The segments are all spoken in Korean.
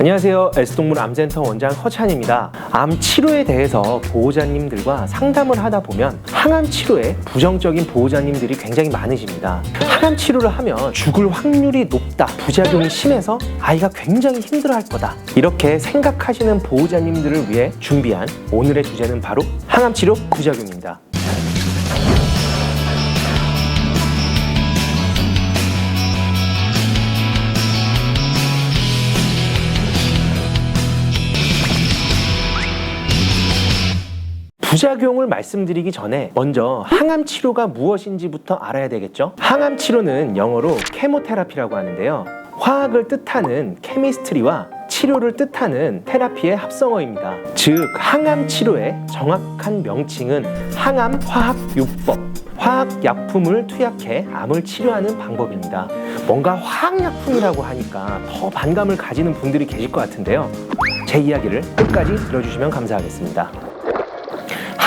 안녕하세요. S동물 암센터 원장 허찬입니다. 암 치료에 대해서 보호자님들과 상담을 하다 보면 항암 치료에 부정적인 보호자님들이 굉장히 많으십니다. 항암 치료를 하면 죽을 확률이 높다, 부작용이 심해서 아이가 굉장히 힘들어할 거다. 이렇게 생각하시는 보호자님들을 위해 준비한 오늘의 주제는 바로 항암 치료 부작용입니다. 부작용을 말씀드리기 전에 먼저 항암 치료가 무엇인지부터 알아야 되겠죠? 항암 치료는 영어로 케모테라피라고 하는데요. 화학을 뜻하는 케미스트리와 치료를 뜻하는 테라피의 합성어입니다. 즉, 항암 치료의 정확한 명칭은 항암 화학 요법. 화학 약품을 투약해 암을 치료하는 방법입니다. 뭔가 화학 약품이라고 하니까 더 반감을 가지는 분들이 계실 것 같은데요. 제 이야기를 끝까지 들어주시면 감사하겠습니다.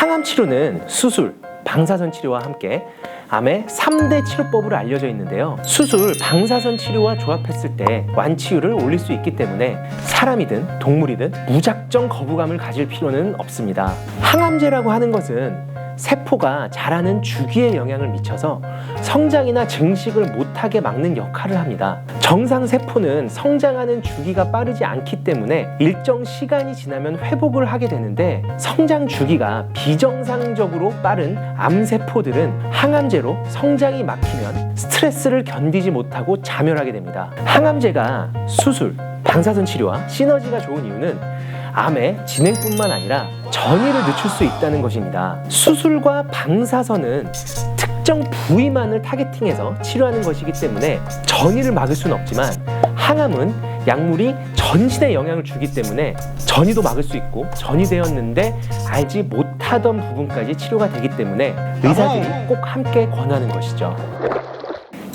항암 치료는 수술, 방사선 치료와 함께 암의 3대 치료법으로 알려져 있는데요. 수술, 방사선 치료와 조합했을 때 완치율을 올릴 수 있기 때문에 사람이든 동물이든 무작정 거부감을 가질 필요는 없습니다. 항암제라고 하는 것은 세포가 자라는 주기에 영향을 미쳐서 성장이나 증식을 못하게 막는 역할을 합니다. 정상 세포는 성장하는 주기가 빠르지 않기 때문에 일정 시간이 지나면 회복을 하게 되는데 성장 주기가 비정상적으로 빠른 암세포들은 항암제로 성장이 막히면 스트레스를 견디지 못하고 자멸하게 됩니다. 항암제가 수술, 방사선 치료와 시너지가 좋은 이유는 암의 진행뿐만 아니라 전이를 늦출 수 있다는 것입니다. 수술과 방사선은 특정 부위만을 타겟팅해서 치료하는 것이기 때문에 전이를 막을 수는 없지만 항암은 약물이 전신에 영향을 주기 때문에 전이도 막을 수 있고 전이 되었는데 알지 못하던 부분까지 치료가 되기 때문에 의사들이 꼭 함께 권하는 것이죠.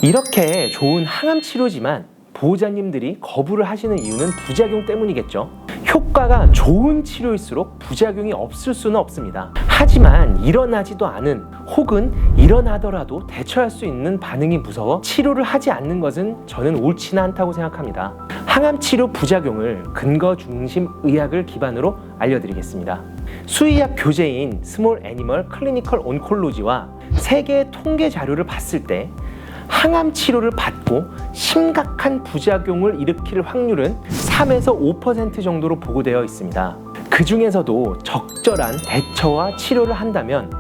이렇게 좋은 항암 치료지만 보호자님들이 거부를 하시는 이유는 부작용 때문이겠죠. 효과가 좋은 치료일수록 부작용이 없을 수는 없습니다. 하지만 일어나지도 않은 혹은 일어나더라도 대처할 수 있는 반응이 무서워 치료를 하지 않는 것은 저는 옳지는 않다고 생각합니다. 항암 치료 부작용을 근거 중심 의학을 기반으로 알려드리겠습니다. 수의학 교재인 스몰 애니멀 클리니컬 온콜로지와 세계 통계 자료를 봤을 때 항암 치료를 받고 심각한 부작용을 일으킬 확률은 3에서 5% 정도로 보고되어 있습니다. 그 중에서도 적절한 대처와 치료를 한다면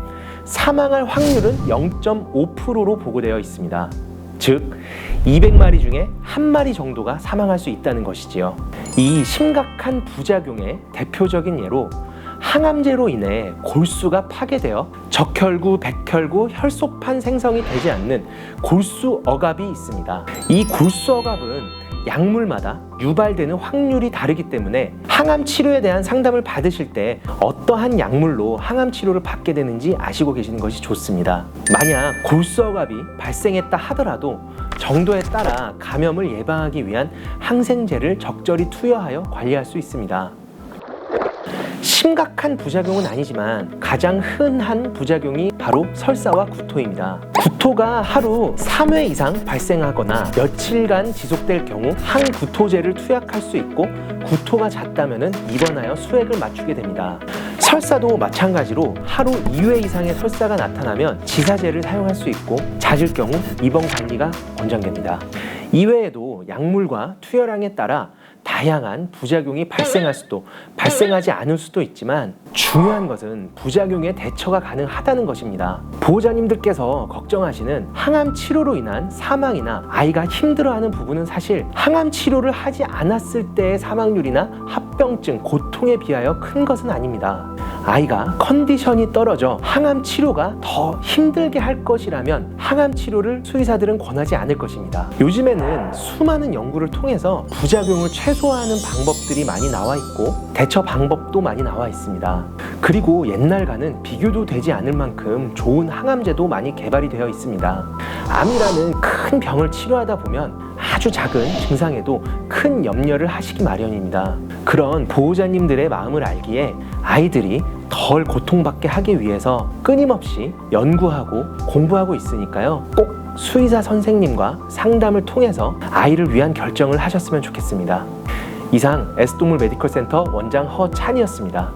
사망할 확률은 0.5%로 보고되어 있습니다. 즉, 200마리 중에 한 마리 정도가 사망할 수 있다는 것이지요. 이 심각한 부작용의 대표적인 예로 항암제로 인해 골수가 파괴되어 적혈구, 백혈구, 혈소판 생성이 되지 않는 골수 억압이 있습니다. 이 골수 억압은 약물마다 유발되는 확률이 다르기 때문에 항암 치료에 대한 상담을 받으실 때 어떠한 약물로 항암 치료를 받게 되는지 아시고 계시는 것이 좋습니다. 만약 골수 억압이 발생했다 하더라도 정도에 따라 감염을 예방하기 위한 항생제를 적절히 투여하여 관리할 수 있습니다. 심각한 부작용은 아니지만 가장 흔한 부작용이 바로 설사와 구토입니다. 구토가 하루 3회 이상 발생하거나 며칠간 지속될 경우 항구토제를 투약할 수 있고 구토가 잦다면 입원하여 수액을 맞추게 됩니다. 설사도 마찬가지로 하루 2회 이상의 설사가 나타나면 지사제를 사용할 수 있고 잦을 경우 입원 관리가 권장됩니다. 이외에도 약물과 투여량에 따라 다양한 부작용이 발생할 수도 발생하지 않을 수도 있지만 중요한 것은 부작용에 대처가 가능하다는 것입니다. 보호자님들께서 걱정하시는 항암 치료로 인한 사망이나 아이가 힘들어하는 부분은 사실 항암 치료를 하지 않았을 때의 사망률이나 합병증, 고통에 비하여 큰 것은 아닙니다. 아이가 컨디션이 떨어져 항암 치료가 더 힘들게 할 것이라면 항암 치료를 수의사들은 권하지 않을 것입니다. 요즘에는 수많은 연구를 통해서 부작용을 최소화하는 방법들이 많이 나와 있고 대처 방법도 많이 나와 있습니다. 그리고 옛날과는 비교도 되지 않을 만큼 좋은 항암제도 많이 개발이 되어 있습니다. 암이라는 큰 병을 치료하다 보면 아주 작은 증상에도 큰 염려를 하시기 마련입니다. 그런 보호자님들의 마음을 알기에 아이들이 덜 고통받게 하기 위해서 끊임없이 연구하고 공부하고 있으니까요. 꼭 수의사 선생님과 상담을 통해서 아이를 위한 결정을 하셨으면 좋겠습니다. 이상 S동물 메디컬 센터 원장 허찬이었습니다.